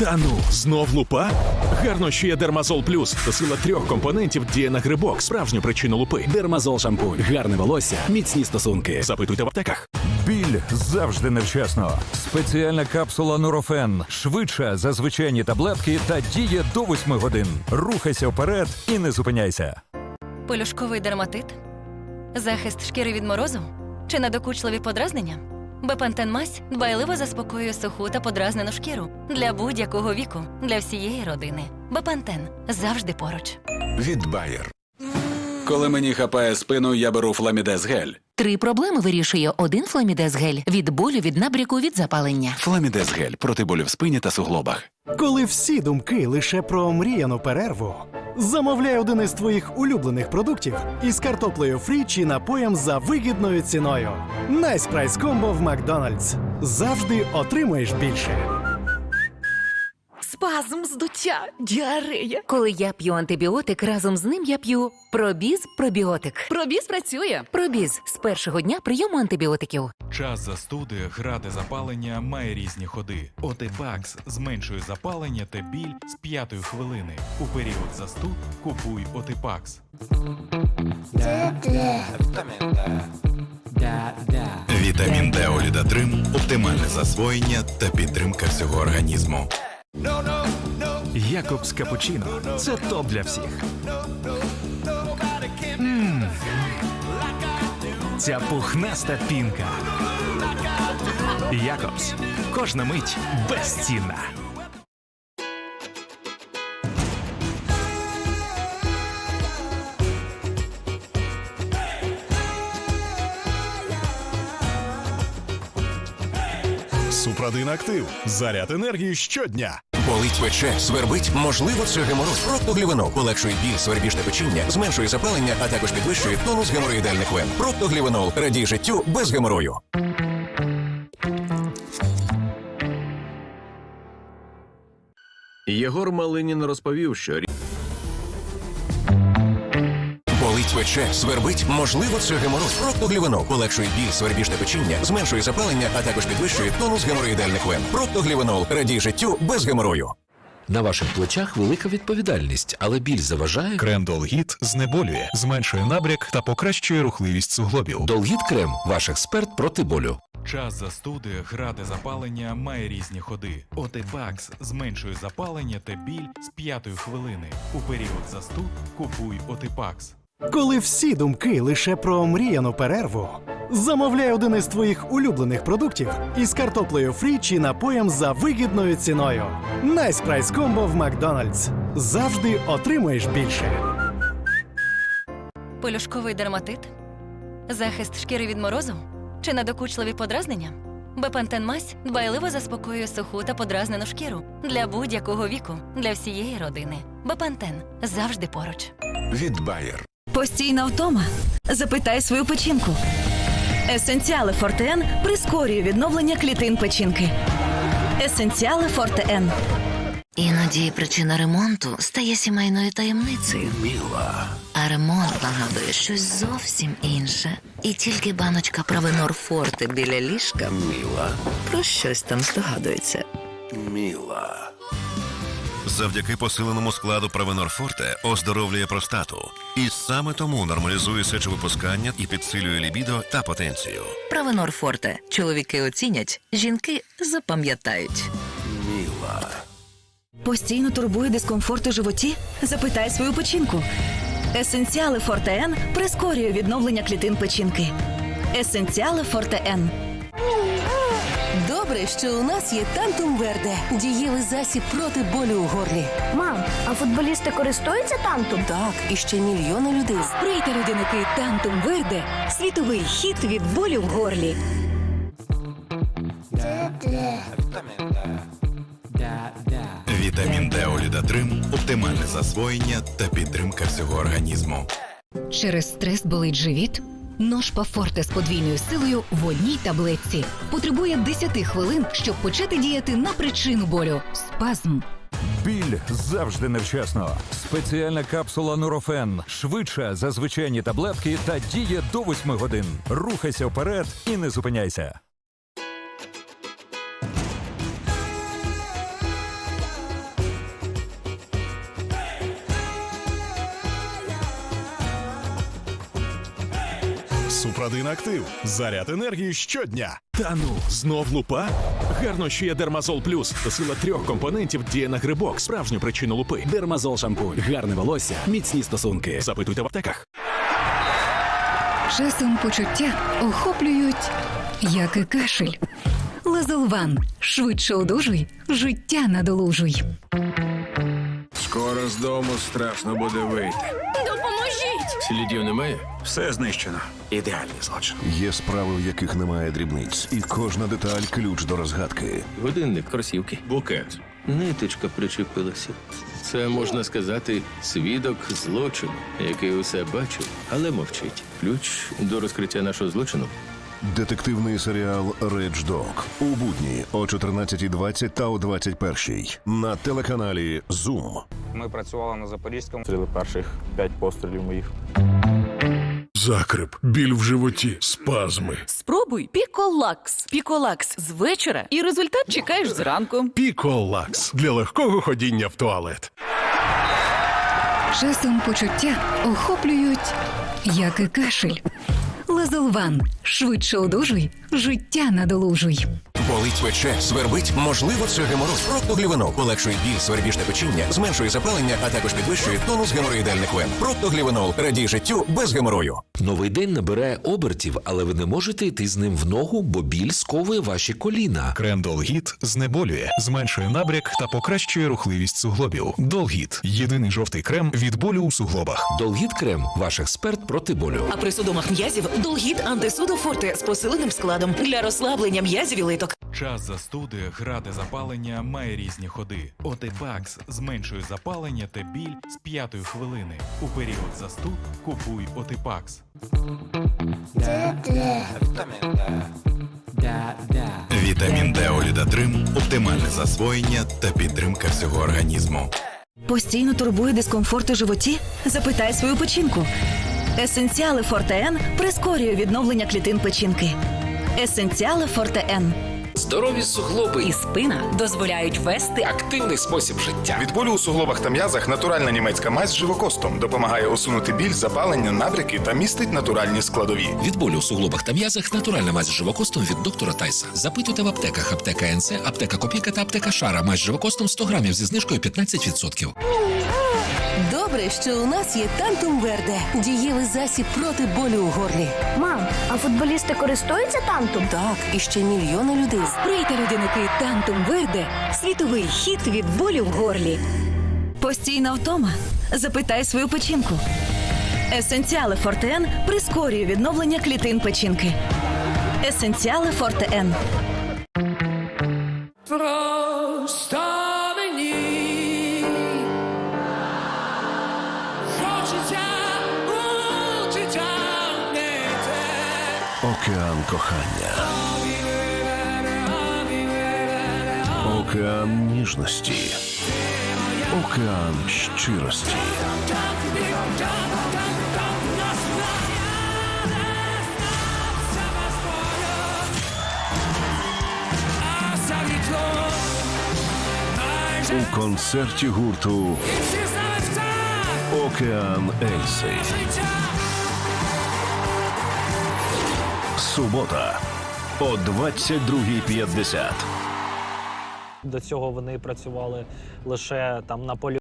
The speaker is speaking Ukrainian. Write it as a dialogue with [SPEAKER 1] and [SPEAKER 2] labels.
[SPEAKER 1] Та ну, знов лупа? Гарно, що є Дермазол Плюс, то сила трьох компонентів діє на грибок, справжню причину лупи.
[SPEAKER 2] Дермазол шампунь. Гарне волосся, міцні стосунки.
[SPEAKER 1] Запитуйте в аптеках.
[SPEAKER 3] Біль завжди невчасно. Спеціальна капсула Нурофен швидша за звичайні таблетки та діє до 8 годин. Рухайся вперед і не зупиняйся.
[SPEAKER 4] Пелюшковий дерматит? Захист шкіри від морозу? Чи надокучливі подразнення? Бепантен мазь дбайливо заспокоює суху та подразнену шкіру для будь-якого віку, для всієї родини. Бепантен завжди поруч.
[SPEAKER 5] від Bayer. Коли мені хапає спину, я беру фламідез гель.
[SPEAKER 6] Три проблеми вирішує один фламідез гель від болю, від набряку, від запалення.
[SPEAKER 5] Фламідез гель проти болю в спині та суглобах.
[SPEAKER 7] Коли всі думки лише про мріяну перерву, замовляй один із твоїх улюблених продуктів із картоплею фрі чи напоєм за вигідною ціною. Найс прайс комбо в Макдональдс. Завжди отримуєш більше.
[SPEAKER 8] Спазм, здуття, діарея.
[SPEAKER 6] Коли я п'ю антибіотик, разом з ним я п'ю пробіз пробіотик.
[SPEAKER 8] Пробіз працює.
[SPEAKER 6] Пробіз з першого дня прийому антибіотиків.
[SPEAKER 9] Час застуди, грати запалення має різні ходи. Отепакс зменшує запалення та біль з п'ятої хвилини. У період застуд купуй Отепакс.
[SPEAKER 10] Вітамін Д Олідатрим оптимальне засвоєння та підтримка всього організму.
[SPEAKER 1] Якобс Капучино. Це топ для всіх. Ця пухнаста пінка. Якобс. Кожна мить безцінна.
[SPEAKER 10] Супрадин актив. Заряд енергії щодня.
[SPEAKER 11] Болить пече, свербить, можливо, це геморроз. Проктоглівенол полегшує біль, свербіжне печіння, зменшує запалення, а також підвищує тонус геморроїдальних вен. Проктоглівенол радій життю без геморою.
[SPEAKER 2] Єгор Малинін розповів, що
[SPEAKER 11] пече, свербить, можливо, це геморроз. Проктоглівенол полегшує біль, свербіжне печіння, зменшує запалення, а також підвищує тонус геморроїдальних вен. Проктоглівенол радій життю без геморою.
[SPEAKER 2] на ваших плечах велика відповідальність, але біль заважає.
[SPEAKER 10] Крендолгіт знеболює, зменшує набряк та покращує рухливість суглобів.
[SPEAKER 2] Долгіт крем ваш експерт проти болю.
[SPEAKER 9] Час застуди, грати запалення має різні ходи. Отепакс зменшує запалення та біль з п'ятої хвилини. У період застуд купуй Отепакс.
[SPEAKER 7] Коли всі думки лише про мріяну перерву, замовляй один із твоїх улюблених продуктів із картоплею фрі чи напоєм за вигідною ціною. Найс прайс комбо в Макдональдс. Завжди отримуєш більше.
[SPEAKER 4] Пелюшковий дерматит? Захист шкіри від морозу? Чи надокучливі подразнення? Бепантен мазь дбайливо заспокоює суху та подразнену шкіру для будь-якого віку, для всієї родини. Бепантен завжди поруч.
[SPEAKER 5] Від Bayer.
[SPEAKER 8] Постійна втома. Запитай свою печінку. Есенціали Фортен прискорює відновлення клітин печінки. Есенціали Фортен.
[SPEAKER 6] Іноді причина ремонту стає сімейною таємницею.
[SPEAKER 5] Міла.
[SPEAKER 6] А ремонт нагадує щось зовсім інше. І тільки баночка Правенор Форте біля ліжка
[SPEAKER 5] Міла.
[SPEAKER 6] про щось там здогадується.
[SPEAKER 5] Міла.
[SPEAKER 10] Завдяки посиленому складу Провенор Форте оздоровлює простату. І саме тому нормалізує сечовипускання і підсилює лібідо та потенцію.
[SPEAKER 6] Правенор Форте. Чоловіки оцінять, жінки запам'ятають.
[SPEAKER 5] Міла.
[SPEAKER 8] Постійно турбує дискомфорт у животі? Запитай свою печінку. Есенціали Фортен прискорює відновлення клітин печінки. Есенціали Фортен.
[SPEAKER 6] Добре, що у нас є Тантум Верде. Дієвий засіб проти болю у горлі.
[SPEAKER 12] Мам, а футболісти користуються тантом?
[SPEAKER 6] Так, і ще мільйони людей. Сприйте людяники Тантум Верде. Світовий хіт від болю в горлі.
[SPEAKER 10] Вітамін Д Олідатрим оптимальне засвоєння та підтримка всього організму.
[SPEAKER 6] Через стрес болить живіт? Ножпа пафорте з подвійною силою в одній таблетці. Потребує 10 хвилин, щоб почати діяти на причину болю. Спазм.
[SPEAKER 3] Біль завжди невчасно. Спеціальна капсула Нурофен швидша за звичайні таблетки та діє до 8 годин. Рухайся вперед і не зупиняйся.
[SPEAKER 1] Супрадин Актив. Заряд енергії щодня. Та ну, знов лупа? Гарно, що є Дермазол Плюс. Сила трьох компонентів діє на грибок. Справжню причину лупи.
[SPEAKER 13] Дермазол шампунь, гарне волосся, міцні стосунки.
[SPEAKER 1] Запитуйте в аптеках.
[SPEAKER 6] Часом почуття охоплюють, як і кашель. Лазолван. Швидше одужуй, життя надолужуй.
[SPEAKER 14] Скоро з дому страшно буде вийти. Слідів немає? Все знищено. Ідеальний злочин.
[SPEAKER 10] Є справи, в яких немає дрібниць, і кожна деталь ключ до розгадки.
[SPEAKER 11] Годинник, кросівки, букет. Ниточка причепилася. Це можна сказати свідок злочину, який усе бачив, але мовчить. Ключ до розкриття нашого злочину.
[SPEAKER 10] Детективний серіал Редж Дог у будні о 14.20 та о 21.00 на телеканалі Зум.
[SPEAKER 15] Ми працювали на Запорізькому. Стріли перших п'ять пострілів моїх.
[SPEAKER 1] Закрип, біль в животі, спазми.
[SPEAKER 8] Спробуй Піколакс. Піколакс з вечора, і результат чекаєш зранку.
[SPEAKER 1] Піколакс для легкого ходіння в туалет.
[SPEAKER 6] Часом почуття охоплюють, як і кашель. Лазолван. Швидше одужуй, життя надолужуй.
[SPEAKER 11] Болить пече, свербить, можливо, це геморрой. Проктоглівенол полегшує біль, свербіжне печіння, зменшує запалення, а також підвищує тонус геморроїдальних вен. Проктоглівенол радій життю без геморою.
[SPEAKER 2] Новий день набирає обертів, але ви не можете йти з ним в ногу, бо біль сковує ваші коліна.
[SPEAKER 1] Крем Долгіт знеболює, зменшує набряк та покращує рухливість суглобів. Долгіт єдиний жовтий крем від болю у суглобах.
[SPEAKER 2] Долгіт крем ваш експерт проти болю.
[SPEAKER 8] А при судомах м'язів Долгіт антисудофорте з посиленим складом для розслаблення м'язів і литок.
[SPEAKER 9] Час застуди, гради запалення має різні ходи. Отепакс зменшує запалення та біль з п'ятої хвилини. У період застуд купуй Отепакс.
[SPEAKER 5] Вітамін Д Олідатрим оптимальне засвоєння та підтримка всього організму.
[SPEAKER 8] Постійно турбує дискомфорт у животі? Запитай свою печінку. Есенціали Форте Н прискорює відновлення клітин печінки. Есенціали Форте Н.
[SPEAKER 2] Здорові суглоби
[SPEAKER 8] І спина дозволяють вести
[SPEAKER 2] активний спосіб життя.
[SPEAKER 14] Від болю у суглобах та м'язах натуральна німецька мазь з живокостом допомагає усунути біль, запалення, набряки та містить натуральні складові.
[SPEAKER 2] Від болю у суглобах та м'язах натуральна мазь з живокостом від доктора Тайса. Запитуйте в аптеках аптека НЦ, аптека Копійка та аптека Шара. Мазь з живокостом 100 грамів зі знижкою 15%.
[SPEAKER 8] Добре, що у нас є Тантум Верде. Дієвий засіб проти болю у горлі.
[SPEAKER 12] Мам, а футболісти користуються тантом?
[SPEAKER 8] Так, і ще мільйони людей.
[SPEAKER 6] Сприйте людиники Тантум Верде. Світовий хід від болю в горлі.
[SPEAKER 8] Постійна втома. Запитай свою печінку. Есенціали Форте Н прискорює відновлення клітин печінки. Есенціали Форте Н.
[SPEAKER 10] кохання. Океан ніжності. Океан щирості. У концерті гурту Океан Ельси. Субота о 22.50.
[SPEAKER 15] До цього вони працювали лише там на полі.